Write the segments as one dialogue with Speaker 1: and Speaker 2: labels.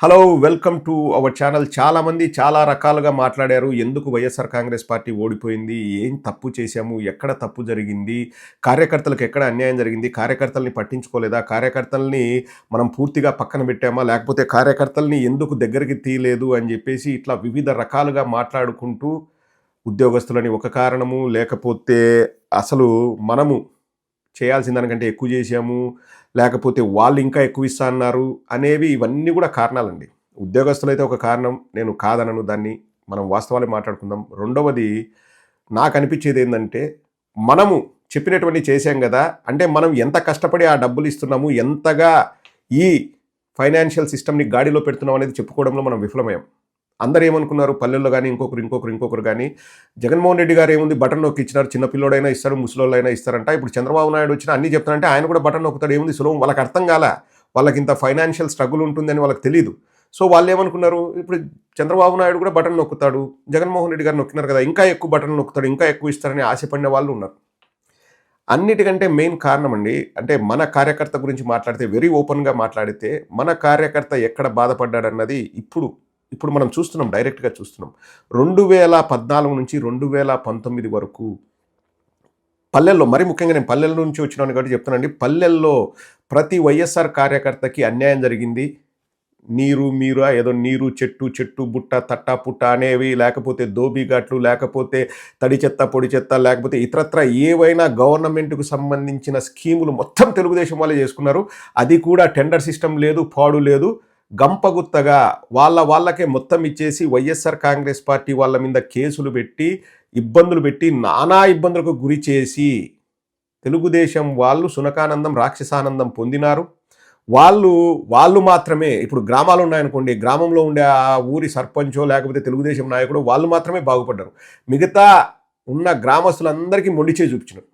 Speaker 1: Hello welcome to our channel చాలామంది చాలా రకాలుగా మాట్లాడారు. ఎందుకు వైఎస్ఆర్ కాంగ్రెస్ పార్టీ ఓడిపోయింది? ఏం తప్పు చేశాము? ఎక్కడ తప్పు జరిగింది? కార్యకర్తలకు ఎక్కడ అన్యాయం జరిగింది? కార్యకర్తల్ని పట్టించుకోలేదా? కార్యకర్తల్ని మనం పూర్తిగా పక్కన పెట్టామా? లేకపోతే కార్యకర్తల్ని ఎందుకు దగ్గరికి తీయలేదు? అని చెప్పేసి ఇట్లా వివిధ రకాలుగా మాట్లాడుకుంటూ ఉద్యోగస్తులని ఒక కారణము లేకపోతే అసలు మనము చేయాల్సిన దానికంటే ఎక్కువ చేసాము లేకపోతే వాళ్ళు ఇంకా ఎక్కువ ఇస్తా అన్నారు అనేవి ఇవన్నీ కూడా కారణాలండి. ఉద్యోగస్తులైతే ఒక కారణం నేను కాదనను దాన్ని మనం వాస్తవాలు మాట్లాడుకుందాం. రెండవది నాకు అనిపించేది ఏంటంటే మనము చెప్పినటువంటి చేసాం కదా అంటే మనం ఎంత కష్టపడి ఆ డబ్బులు ఇస్తున్నాము ఎంతగా ఈ ఫైనాన్షియల్ సిస్టమ్ని గాడిలో పెడుతున్నాం అనేది చెప్పుకోవడంలో మనం విఫలమయ్యాం అందరు ఏమనుకున్నారు పల్లెల్లో కానీ ఇంకొకరు ఇంకొకరు ఇంకొకరు కానీ జగన్మోహన్ రెడ్డి గారు ఏముంది బటన్ నొక్కి ఇచ్చినారు? చిన్నపిల్లోడైనా ఇస్తారు ముసలోళ్ళైనా ఇస్తారంట. ఇప్పుడు చంద్రబాబు నాయుడు వచ్చిన అన్ని చెప్తారంటే ఆయన కూడా బటన్ నొక్కుతాడు. ఏముంది సులభం వాళ్ళకి అర్థం కాల. వాళ్ళకి ఇంత ఫైనాన్షియల్ స్ట్రగుల్ ఉంటుందని వాళ్ళకి తెలియదు సో వాళ్ళు ఏమనుకున్నారు ఇప్పుడు చంద్రబాబు నాయుడు కూడా బటన్ నొక్కుతాడు. జగన్మోహన్ రెడ్డి గారు నొక్కినారు కదా ఇంకా ఎక్కువ బటన్ నొక్కుతాడు ఇంకా ఎక్కువ ఇస్తారని ఆశపడిన వాళ్ళు ఉన్నారు. అన్నిటికంటే మెయిన్ కారణం అండి అంటే మన కార్యకర్త గురించి మాట్లాడితే వెరీ ఓపెన్గా మాట్లాడితే మన కార్యకర్త ఎక్కడ బాధపడ్డాడన్నది ఇప్పుడు ఇప్పుడు మనం చూస్తున్నాం డైరెక్ట్గా చూస్తున్నాం. రెండు వేల పద్నాలుగు నుంచి రెండు వేల పంతొమ్మిది వరకు పల్లెల్లో మరి ముఖ్యంగా నేను పల్లెల నుంచి వచ్చినాను కాబట్టి చెప్తానండి పల్లెల్లో ప్రతి వైఎస్ఆర్ కార్యకర్తకి అన్యాయం జరిగింది. నీరు మీరా ఏదో నీరు చెట్టు చెట్టు బుట్ట తట్ట పుట్ట అనేవి లేకపోతే దోబిఘాట్లు లేకపోతే తడి చెత్త పొడి చెత్త లేకపోతే ఇతరత్ర ఏవైనా గవర్నమెంట్కు సంబంధించిన స్కీములు మొత్తం తెలుగుదేశం వాళ్ళే చేసుకున్నారు. అది కూడా టెండర్ సిస్టమ్ లేదు పాడు లేదు. గంపగుత్తగా వాళ్ళ వాళ్ళకే మొత్తం ఇచ్చేసి వైఎస్ఆర్ కాంగ్రెస్ పార్టీ వాళ్ళ మీద కేసులు పెట్టి ఇబ్బందులు పెట్టి నానా ఇబ్బందులకు గురి చేసి తెలుగుదేశం వాళ్ళు సునకానందం రాక్షసానందం పొందినారు. వాళ్ళు వాళ్ళు మాత్రమే ఇప్పుడు గ్రామాలు ఉన్నాయనుకోండి గ్రామంలో ఉండే ఆ ఊరి సర్పంచో లేకపోతే తెలుగుదేశం నాయకుడు వాళ్ళు మాత్రమే బాగుపడ్డారు. మిగతా ఉన్న గ్రామస్తులందరికీ మొండిచే చూపించినారు.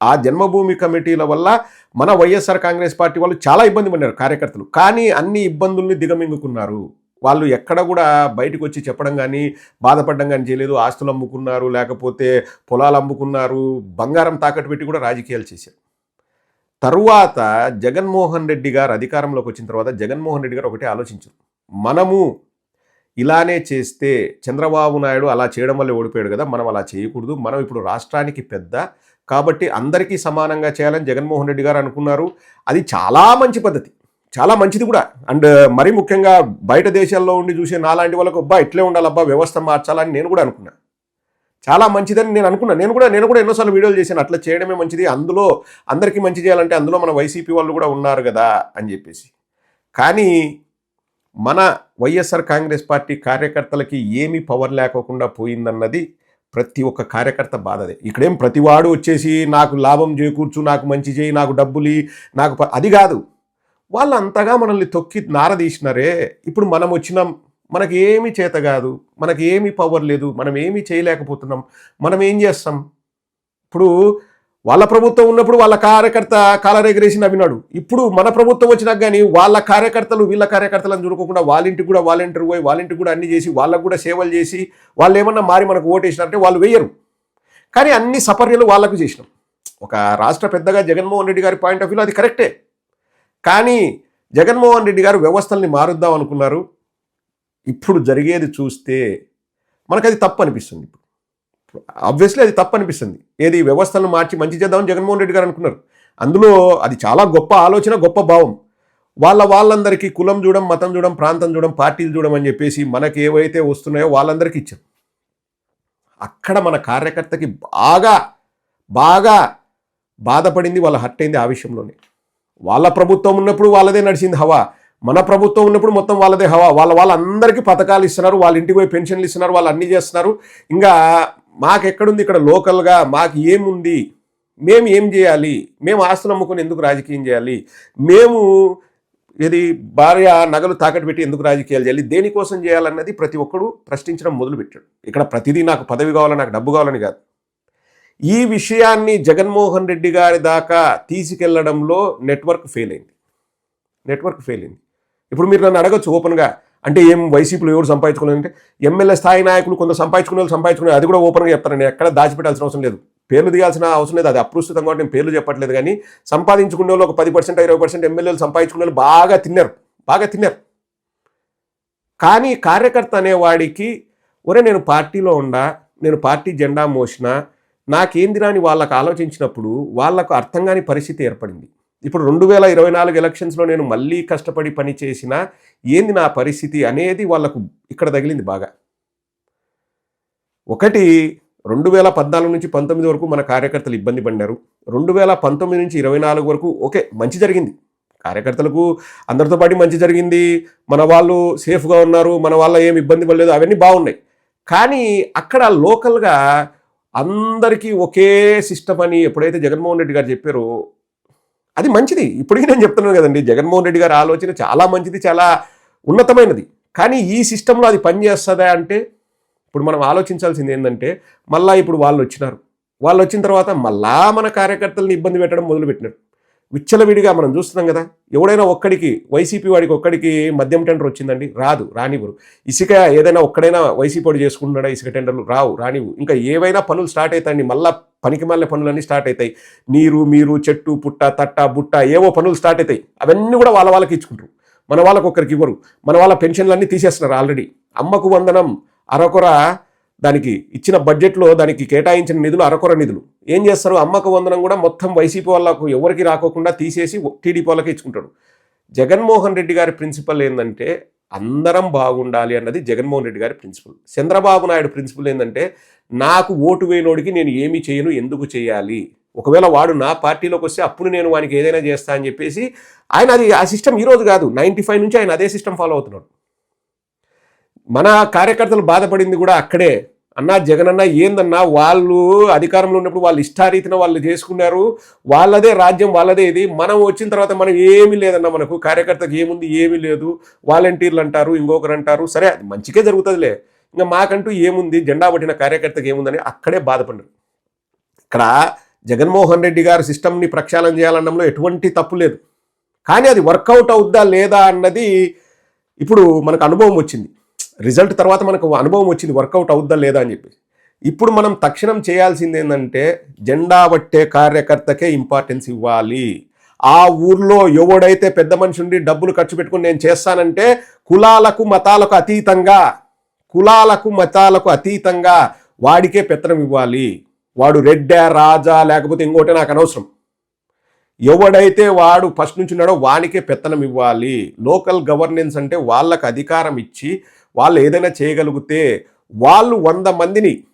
Speaker 1: ఆ జన్మభూమి కమిటీల వల్ల మన వైఎస్ఆర్ కాంగ్రెస్ పార్టీ వాళ్ళు చాలా ఇబ్బంది పడినారు కార్యకర్తలు. కానీ అన్ని ఇబ్బందుల్ని దిగమింగుకున్నారు. వాళ్ళు ఎక్కడ కూడా బయటకు వచ్చి చెప్పడం కానీ బాధపడడం కానీ చేయలేదు. ఆస్తులు అమ్ముకున్నారు లేకపోతే పొలాలు అమ్ముకున్నారు బంగారం తాకట్టు పెట్టి కూడా రాజకీయాలు చేశారు. తరువాత జగన్మోహన్ రెడ్డి గారు అధికారంలోకి వచ్చిన తర్వాత జగన్మోహన్ రెడ్డి గారు ఒకటే ఆలోచించారు. మనము ఇలానే చేస్తే చంద్రబాబు నాయుడు అలా చేయడం వల్ల ఓడిపోయాడు కదా మనం అలా చేయకూడదు. మనం ఇప్పుడు రాష్ట్రానికి పెద్ద కాబట్టి అందరికీ సమానంగా చేయాలని జగన్మోహన్ రెడ్డి గారు అనుకున్నారు. అది చాలా మంచి పద్ధతి. చాలా మంచిది కూడా. అండ్ uh, మరీ ముఖ్యంగా బయట దేశాల్లో ఉండి చూసే నాలాంటి వాళ్ళకు అబ్బా ఇట్లే ఉండాలబ్బా వ్యవస్థ మార్చాలని నేను కూడా అనుకున్నా. చాలా మంచిదని నేను అనుకున్నాను నేను కూడా నేను కూడా ఎన్నోసార్లు వీడియోలు చేశాను. అట్లా చేయడమే మంచిది. అందులో అందరికీ మంచి చేయాలంటే అందులో మన వైసీపీ వాళ్ళు కూడా ఉన్నారు కదా అని చెప్పేసి. కానీ మన వైఎస్ఆర్ కాంగ్రెస్ పార్టీ కార్యకర్తలకి ఏమీ పవర్ లేకోకుండా పోయిందన్నది ప్రతి ఒక్క కార్యకర్త బాధదే ఇక్కడేం ప్రతివాడు వచ్చేసి నాకు లాభం చేకూర్చు నాకు మంచి చేయి నాకు డబ్బులు నాకు అది కాదు. వాళ్ళు అంతగా మనల్ని తొక్కి నారదీసినారే ఇప్పుడు మనం వచ్చినాం మనకి ఏమీ చేత కాదు మనకి ఏమీ పవర్ లేదు మనం ఏమీ చేయలేకపోతున్నాం మనం ఏం చేస్తాం? ఇప్పుడు వాళ్ళ ప్రభుత్వం ఉన్నప్పుడు వాళ్ళ కార్యకర్త కాలరెగరేసి నవ్వినాడు ఇప్పుడు మన ప్రభుత్వం వచ్చినాక కానీ వాళ్ళ కార్యకర్తలు వీళ్ళ కార్యకర్తలను చూడకుండా వాళ్ళింటికి కూడా వాలంటీర్ పోయి వాళ్ళింటికి కూడా అన్ని చేసి వాళ్ళకు కూడా సేవలు చేసి వాళ్ళు ఏమన్నా మారి మనకు ఓటేసినారంటే వాళ్ళు వేయరు. కానీ అన్ని సపర్యలు వాళ్ళకు చేసినాం. ఒక రాష్ట్ర పెద్దగా జగన్మోహన్ రెడ్డి గారి పాయింట్ ఆఫ్ వ్యూలో అది కరెక్టే. కానీ జగన్మోహన్ రెడ్డి గారు వ్యవస్థల్ని మారుద్దాం అనుకున్నారు. ఇప్పుడు జరిగేది చూస్తే మనకు అది తప్పు అనిపిస్తుంది ఇప్పుడు. ఆబ్వియస్లీ అది తప్పనిపిస్తుంది. ఏది వ్యవస్థలను మార్చి మంచి చేద్దామని జగన్మోహన్ రెడ్డి గారు అనుకున్నారు. అందులో అది చాలా గొప్ప ఆలోచన గొప్ప భావం. వాళ్ళ వాళ్ళందరికీ కులం చూడం మతం చూడం ప్రాంతం చూడం పార్టీలు చూడం అని చెప్పేసి మనకి ఏవైతే వస్తున్నాయో వాళ్ళందరికీ ఇచ్చాం అక్కడ మన కార్యకర్తకి బాగా బాగా బాధపడింది వాళ్ళ హర్ట్ అయింది ఆ విషయంలోనే. వాళ్ళ ప్రభుత్వం ఉన్నప్పుడు వాళ్ళదే నడిచింది హవా. మన ప్రభుత్వం ఉన్నప్పుడు మొత్తం వాళ్ళదే హవా. వాళ్ళ వాళ్ళందరికీ పథకాలు ఇస్తున్నారు వాళ్ళ ఇంటికి పోయి పెన్షన్లు ఇస్తున్నారు వాళ్ళు అన్నీ చేస్తున్నారు. ఇంకా మాకు ఎక్కడుంది ఇక్కడ లోకల్గా? మాకు ఏముంది మేము ఏం చేయాలి? మేము ఆస్తులు అమ్ముకొని ఎందుకు రాజకీయం చేయాలి? మేము ఇది భార్య నగలు తాకట్టు పెట్టి ఎందుకు రాజకీయాలు చేయాలి? దేనికోసం చేయాలన్నది ప్రతి ఒక్కడు ప్రశ్నించడం మొదలుపెట్టాడు. ఇక్కడ ప్రతిదీ నాకు పదవి కావాలని నాకు డబ్బు కావాలని కాదు. ఈ విషయాన్ని జగన్మోహన్ రెడ్డి గారి దాకా తీసుకెళ్ళడంలో నెట్వర్క్ ఫెయిల్ అయింది. నెట్వర్క్ ఫెయిల్ అయింది. ఇప్పుడు మీరు నన్ను అడగచ్చు ఓపెన్గా. అంటే ఏం వైసీపీలో ఎవరు సంపాదించుకోలేదంటే ఎమ్మెల్యే స్థాయి నాయకులు కొంత సంపాదించుకునే వాళ్ళు సంపాదించుకునే అది కూడా ఓపెన్గా చెప్తారండి. నేను ఎక్కడ దాచిపెట్టాల్సిన అవసరం లేదు. పేర్లు దిగాల్సిన అవసరం లేదు. అది అప్రస్తుతం కాబట్టి నేను పేర్లు చెప్పట్లేదు కానీ సంపాదించుకునే వాళ్ళు ఒక పది పర్సెంట్ ఇరవై పర్సెంట్ ఎమ్మెల్యేలు సంపాదించుకునే వాళ్ళు బాగా తిన్నారు. బాగా తిన్నారు. కానీ కార్యకర్త అనేవాడికి ఒరే నేను పార్టీలో ఉండా నేను పార్టీ జెండా మోసిన నాకేంది రాని వాళ్ళకు ఆలోచించినప్పుడు వాళ్ళకు అర్థం కాని పరిస్థితి ఏర్పడింది. ఇప్పుడు రెండు వేల ఇరవై నాలుగు ఎలక్షన్స్లో నేను మళ్ళీ కష్టపడి పని చేసినా ఏంది నా పరిస్థితి అనేది వాళ్ళకు ఇక్కడ తగిలింది బాగా. ఒకటి రెండు వేల పద్నాలుగు నుంచి పంతొమ్మిది వరకు మన కార్యకర్తలు ఇబ్బంది పడినారు. రెండు వేల పంతొమ్మిది నుంచి ఇరవై నాలుగు వరకు ఓకే మంచి జరిగింది. కార్యకర్తలకు అందరితో పాటు మంచి జరిగింది. మన వాళ్ళు సేఫ్గా ఉన్నారు మన వాళ్ళ ఏం ఇబ్బంది పడలేదు అవన్నీ బాగున్నాయి. కానీ అక్కడ లోకల్గా అందరికీ ఒకే సిస్టమ్ అని ఎప్పుడైతే జగన్మోహన్ రెడ్డి గారు చెప్పారో అది మంచిది. ఇప్పటికీ నేను చెప్తున్నాను కదండి జగన్మోహన్ రెడ్డి గారి ఆలోచన చాలా మంచిది చాలా ఉన్నతమైనది. కానీ ఈ సిస్టంలో అది పనిచేస్తుందా అంటే ఇప్పుడు మనం ఆలోచించాల్సింది ఏంటంటే మళ్ళీ ఇప్పుడు వాళ్ళు వచ్చినారు. వాళ్ళు వచ్చిన తర్వాత మళ్ళా మన కార్యకర్తలను ఇబ్బంది పెట్టడం మొదలుపెట్టినారు. విచ్చలవిడిగా మనం చూస్తున్నాం కదా. ఎవడైనా ఒక్కడికి వైసీపీ వాడికి ఒక్కడికి మద్యం టెండర్ వచ్చిందండి? రాదు రానివ్వరు. ఇసుక ఏదైనా ఒక్కడైనా వైసీపీ వాడు చేసుకుంటున్నాడా? ఇసుక టెండర్లు రావు రానివ్వు. ఇంకా ఏవైనా పనులు స్టార్ట్ అవుతాయండి. మళ్ళా పనికి మళ్ళీ పనులన్నీ స్టార్ట్ అవుతాయి. నీరు మీరు చెట్టు పుట్ట తట్ట బుట్ట ఏవో పనులు స్టార్ట్ అవుతాయి. అవన్నీ కూడా వాళ్ళ వాళ్ళకి ఇచ్చుకుంటారు. మన వాళ్ళకి ఒక్కరికి ఇవ్వరు. మన వాళ్ళ పెన్షన్లన్నీ తీసేస్తున్నారు ఆల్రెడీ. అమ్మకు వందనం అరొకరా దానికి ఇచ్చిన బడ్జెట్లో దానికి కేటాయించిన నిధులు అరకొర నిధులు. ఏం చేస్తారు? అమ్మకు వందనం కూడా మొత్తం వైసీపీ వాళ్ళకు ఎవరికి రాకోకుండా తీసేసి టీడీపీ వాళ్ళకి ఇచ్చుకుంటాడు. జగన్మోహన్ రెడ్డి గారి ప్రిన్సిపల్ ఏంటంటే అందరం బాగుండాలి అన్నది జగన్మోహన్ రెడ్డి గారి ప్రిన్సిపల్. చంద్రబాబు నాయుడు ప్రిన్సిపల్ ఏంటంటే నాకు ఓటు వేయనోడికి నేను ఏమి చేయను ఎందుకు చేయాలి? ఒకవేళ వాడు నా పార్టీలోకి వస్తే అప్పుడు నేను వానికి ఏదైనా చేస్తా అని చెప్పేసి ఆయన అది ఆ సిస్టమ్ ఈరోజు కాదు. నైంటీ ఫైవ్ నుంచి ఆయన అదే సిస్టమ్ ఫాలో అవుతున్నాడు. మన కార్యకర్తలు బాధపడింది కూడా అక్కడే. అన్నా జగనన్న ఏందన్నా వాళ్ళు అధికారంలో ఉన్నప్పుడు వాళ్ళు ఇష్టారీతిన వాళ్ళు చేసుకున్నారు. వాళ్ళదే రాజ్యం వాళ్ళదే ఇది. మనం వచ్చిన తర్వాత మనం ఏమీ లేదన్న మనకు. కార్యకర్తకు ఏముంది ఏమీ లేదు. వాలంటీర్లు అంటారు ఇంకొకరు అంటారు. సరే అది మంచికే జరుగుతుందిలే. ఇంకా మాకంటూ ఏముంది? జెండా పట్టిన కార్యకర్తకు ఏముందని అక్కడే బాధపడ్డారు. ఇక్కడ జగన్మోహన్ రెడ్డి గారు సిస్టమ్ని ప్రక్షాళన చేయాలనడంలో ఎటువంటి తప్పు లేదు. కానీ అది వర్కౌట్ అవుద్దా లేదా అన్నది ఇప్పుడు మనకు అనుభవం వచ్చింది. రిజల్ట్ తర్వాత మనకు అనుభవం వచ్చింది వర్కౌట్ అవుద్దా లేదా అని చెప్పి. ఇప్పుడు మనం తక్షణం చేయాల్సింది ఏంటంటే జెండా పట్టే కార్యకర్తకే ఇంపార్టెన్స్ ఇవ్వాలి. ఆ ఊర్లో ఎవడైతే పెద్ద మనిషి ఉండి డబ్బులు ఖర్చు పెట్టుకుని నేను చేస్తానంటే కులాలకు మతాలకు అతీతంగా కులాలకు మతాలకు అతీతంగా వాడికే పెత్తనం ఇవ్వాలి. వాడు రెడ్డా రాజా లేకపోతే ఇంకోటి నాకు అనవసరం. ఎవడైతే వాడు ఫస్ట్ నుంచి ఉన్నాడో వానికే పెత్తనం ఇవ్వాలి. లోకల్ గవర్నెన్స్ అంటే వాళ్ళకు అధికారం ఇచ్చి వాళ్ళు ఏదైనా చేయగలిగితే వాళ్ళు వంద మందిని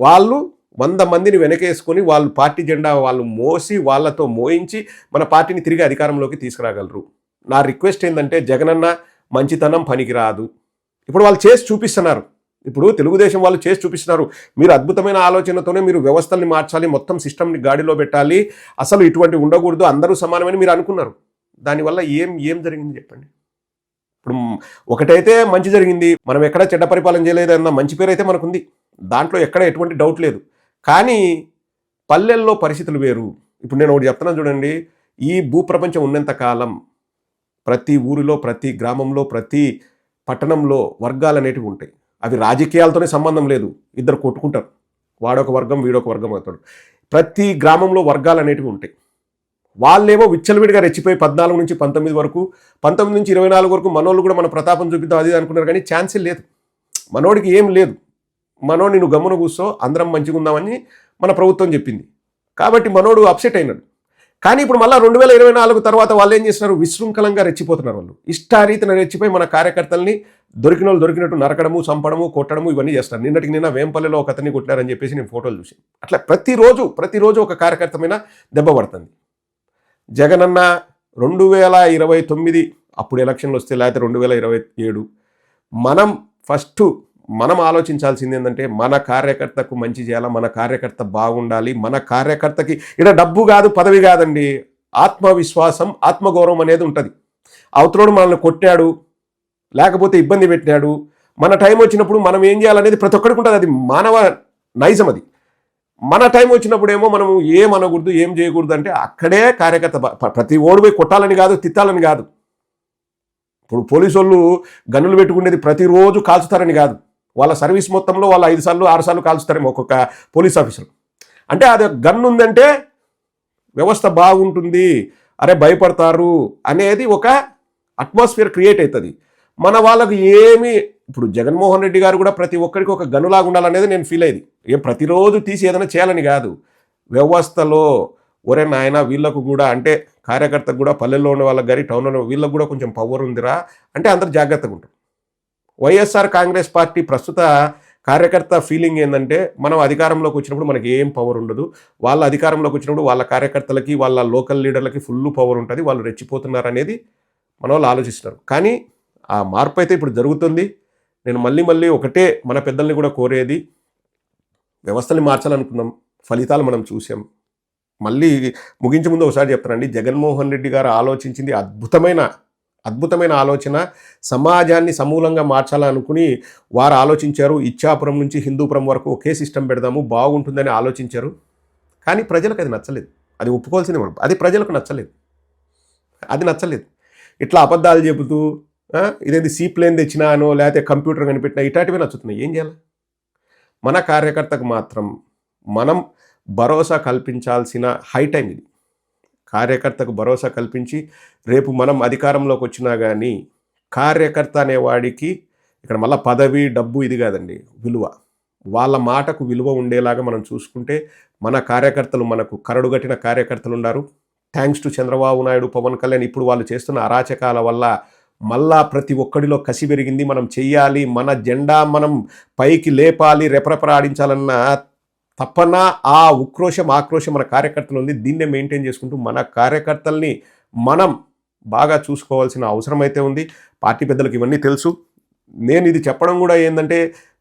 Speaker 1: వాళ్ళు వంద మందిని వెనకేసుకొని వాళ్ళు పార్టీ జెండా వాళ్ళు మోసి వాళ్ళతో మోయించి మన పార్టీని తిరిగి అధికారంలోకి తీసుకురాగలరు. నా రిక్వెస్ట్ ఏంటంటే జగనన్న మంచితనం పనికిరాదు. ఇప్పుడు వాళ్ళు చేసి చూపిస్తున్నారు. ఇప్పుడు తెలుగుదేశం వాళ్ళు చేసి చూపిస్తున్నారు. మీరు అద్భుతమైన ఆలోచనతోనే మీరు వ్యవస్థల్ని మార్చాలి మొత్తం సిస్టమ్ని గాడిలో పెట్టాలి. అసలు ఇటువంటి ఉండకూడదు అందరూ సమానమని మీరు అనుకున్నారు. దానివల్ల ఏం ఏం జరిగింది చెప్పండి? ఇప్పుడు ఒకటైతే మంచి జరిగింది మనం ఎక్కడ చెడ్డ పరిపాలన చేయలేదన్న మంచి పేరు అయితే మనకుంది. దాంట్లో ఎక్కడ ఎటువంటి డౌట్ లేదు. కానీ పల్లెల్లో పరిస్థితులు వేరు. ఇప్పుడు నేను ఒకటి చెప్తున్నాను చూడండి ఈ భూప్రపంచం ఉన్నంత కాలం ప్రతి ఊరిలో ప్రతి గ్రామంలో ప్రతి పట్టణంలో వర్గాలు అనేటివి ఉంటాయి. అవి రాజకీయాలతోనే సంబంధం లేదు. ఇద్దరు కొట్టుకుంటారు. వాడొక వర్గం వీడొక వర్గం అవుతాడు. ప్రతి గ్రామంలో వర్గాలు అనేటివి ఉంటాయి. వాళ్ళేమో విచ్చలవిడిగా రెచ్చిపోయి పద్నాలుగు నుంచి పంతొమ్మిది వరకు పంతొమ్మిది నుంచి ఇరవై నాలుగు వరకు మనోళ్ళు కూడా మన ప్రతాపం చూపిద్దాం అది అనుకున్నారు కానీ ఛాన్సే లేదు. మనోడికి ఏం లేదు. మనోడిని నువ్వు గమ్మున కూర్చో అందరం మంచిగా ఉందామని మన ప్రభుత్వం చెప్పింది. కాబట్టి మనోడు అప్సెట్ అయినాడు. కానీ ఇప్పుడు మళ్ళీ రెండు వేల ఇరవై నాలుగు తర్వాత వాళ్ళు ఏం చేస్తున్నారు? విశృంఖలంగా రెచ్చిపోతున్నారు వాళ్ళు. ఇష్టారీతిన రెచ్చిపోయి మన కార్యకర్తల్ని దొరికిన వాళ్ళు దొరికినట్టు నరకడము చంపడము కొట్టడము ఇవన్నీ చేస్తారు. నిన్నటికి నిన్న వేంపల్లిలో ఒక అతన్ని కొట్టారని చెప్పేసి నేను ఫోటోలు చూసి అట్లా ప్రతిరోజు ప్రతిరోజు ఒక కార్యకర్తమైన దెబ్బ పడుతుంది. జగనన్న రెండు వేల ఇరవై తొమ్మిది అప్పుడు ఎలక్షన్లు వస్తే లేకపోతే రెండు వేల ఇరవై ఏడు మనం ఫస్ట్ మనం ఆలోచించాల్సింది ఏంటంటే మన కార్యకర్తకు మంచి చేయాలా మన కార్యకర్త బాగుండాలి మన కార్యకర్తకి ఇక్కడ డబ్బు కాదు పదవి కాదండి. ఆత్మవిశ్వాసం ఆత్మగౌరవం అనేది ఉంటుంది. అవతలోడు మనల్ని కొట్టాడు లేకపోతే ఇబ్బంది పెట్టాడు మన టైం వచ్చినప్పుడు మనం ఏం చేయాలనేది ప్రతి ఒక్కడికి ఉంటుంది. అది మానవ నైజం అది. మన టైం వచ్చినప్పుడేమో మనం ఏం అనకూడదు ఏం చేయకూడదు అంటే అక్కడే కార్యకర్త ప్రతి ఓడి పోయి కొట్టాలని కాదు తిట్టాలని కాదు. ఇప్పుడు పోలీసు వాళ్ళు గన్నులు పెట్టుకునేది ప్రతిరోజు కాల్చుతారని కాదు. వాళ్ళ సర్వీస్ మొత్తంలో వాళ్ళు ఐదు సార్లు ఆరు సార్లు కాల్చుతారేమో ఒక్కొక్క పోలీస్ ఆఫీసర్. అంటే అది గన్ ఉందంటే వ్యవస్థ బాగుంటుంది అరే భయపడతారు అనేది ఒక అట్మాస్ఫియర్ క్రియేట్ అవుతుంది మన వాళ్ళకు ఏమి ఇప్పుడు జగన్మోహన్ రెడ్డి గారు కూడా ప్రతి ఒక్కరికి ఒక గనులాగా ఉండాలనేది నేను ఫీల్ అయ్యేది. ఏ ప్రతిరోజు తీసి ఏదైనా చేయాలని కాదు. వ్యవస్థలో ఒరే నాయన వీళ్ళకు కూడా అంటే కార్యకర్తకు కూడా పల్లెల్లో ఉన్న వాళ్ళకి కానీ టౌన్లో వీళ్ళకు కూడా కొంచెం పవర్ ఉందిరా అంటే అందరు జాగ్రత్తగా ఉంటారు. వైఎస్ఆర్ కాంగ్రెస్ పార్టీ ప్రస్తుత కార్యకర్త ఫీలింగ్ ఏంటంటే మనం అధికారంలోకి వచ్చినప్పుడు మనకి ఏం పవర్ ఉండదు. వాళ్ళ అధికారంలోకి వచ్చినప్పుడు వాళ్ళ కార్యకర్తలకి వాళ్ళ లోకల్ లీడర్లకి ఫుల్ పవర్ ఉంటుంది. వాళ్ళు రెచ్చిపోతున్నారు అనేది మన వాళ్ళు ఆలోచిస్తున్నారు కానీ ఆ మార్పు అయితే ఇప్పుడు జరుగుతుంది. నేను మళ్ళీ మళ్ళీ ఒకటే మన పెద్దల్ని కూడా కోరేది వ్యవస్థని మార్చాలనుకున్నాం. ఫలితాలు మనం చూసాం మళ్ళీ ముగించే ముందు ఒకసారి చెప్తానండి. జగన్మోహన్ రెడ్డి గారు ఆలోచించింది అద్భుతమైన అద్భుతమైన ఆలోచన. సమాజాన్ని సమూలంగా మార్చాలనుకుని వారు ఆలోచించారు. ఇచ్చాపురం నుంచి హిందూపురం వరకు ఒకే సిస్టమ్ పెడదాము బాగుంటుందని ఆలోచించారు. కానీ ప్రజలకు అది నచ్చలేదు. అది ఒప్పుకోవాల్సింది మనం. అది ప్రజలకు నచ్చలేదు. అది నచ్చలేదు. ఇట్లా అబద్ధాలు చెబుతూ ఇదేది ఇదేంటి సీ ప్లేన్ తెచ్చినానో లేకపోతే కంప్యూటర్ కనిపెట్టినా ఇట్లాంటివి నచ్చుతున్నాయి. ఏం చేయాలి? మన కార్యకర్తకు మాత్రం మనం భరోసా కల్పించాల్సిన హై టైం ఇది. కార్యకర్తకు భరోసా కల్పించి రేపు మనం అధికారంలోకి వచ్చినా కానీ కార్యకర్త అనేవాడికి ఇక్కడ మళ్ళీ పదవి డబ్బు ఇది కాదండి విలువ. వాళ్ళ మాటకు విలువ ఉండేలాగా మనం చూసుకుంటే మన కార్యకర్తలు మనకు కరడుగట్టిన కార్యకర్తలు ఉన్నారు. థ్యాంక్స్ టు చంద్రబాబు నాయుడు పవన్ కళ్యాణ్ ఇప్పుడు వాళ్ళు చేస్తున్న అరాచకాల వల్ల మళ్ళా ప్రతి ఒక్కడిలో కసి పెరిగింది. మనం చెయ్యాలి మన జెండా మనం పైకి లేపాలి రెపరెపరాడించాలన్న తప్పన ఆ ఉక్రోషం ఆక్రోషం మన కార్యకర్తలు ఉంది దీన్నే మెయింటైన్ చేసుకుంటూ మన కార్యకర్తల్ని మనం బాగా చూసుకోవాల్సిన అవసరం అయితే ఉంది. పార్టీ పెద్దలకు ఇవన్నీ తెలుసు. నేను ఇది చెప్పడం కూడా ఏంటంటే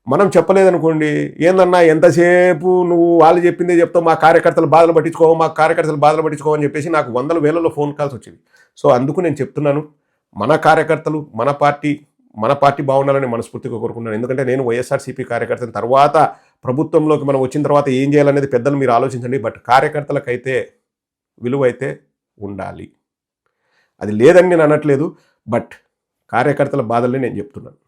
Speaker 1: మనం చెప్పలేదనుకోండి ఏందన్నా ఎంతసేపు నువ్వు వాళ్ళు చెప్పిందే చెప్తావు మా కార్యకర్తలు బాధలు పట్టించుకోవు మా కార్యకర్తలు బాధలు పట్టించుకోవని చెప్పేసి నాకు వందల వేలలో ఫోన్ కాల్స్ వచ్చేవి. సో అందుకు నేను చెప్తున్నాను మన కార్యకర్తలు మన పార్టీ మన పార్టీ బాగుండాలని మనస్ఫూర్తిగా కోరుకుంటున్నాను. ఎందుకంటే నేను వైఎస్ఆర్సీపీ కార్యకర్తల తర్వాత ప్రభుత్వంలోకి మనం వచ్చిన తర్వాత ఏం చేయాలనేది పెద్దలు మీరు ఆలోచించండి బట్ కార్యకర్తలకైతే విలువ అయితే ఉండాలి. అది లేదని నేను అనట్లేదు బట్ కార్యకర్తల బాధల్ని నేను చెప్తున్నాను.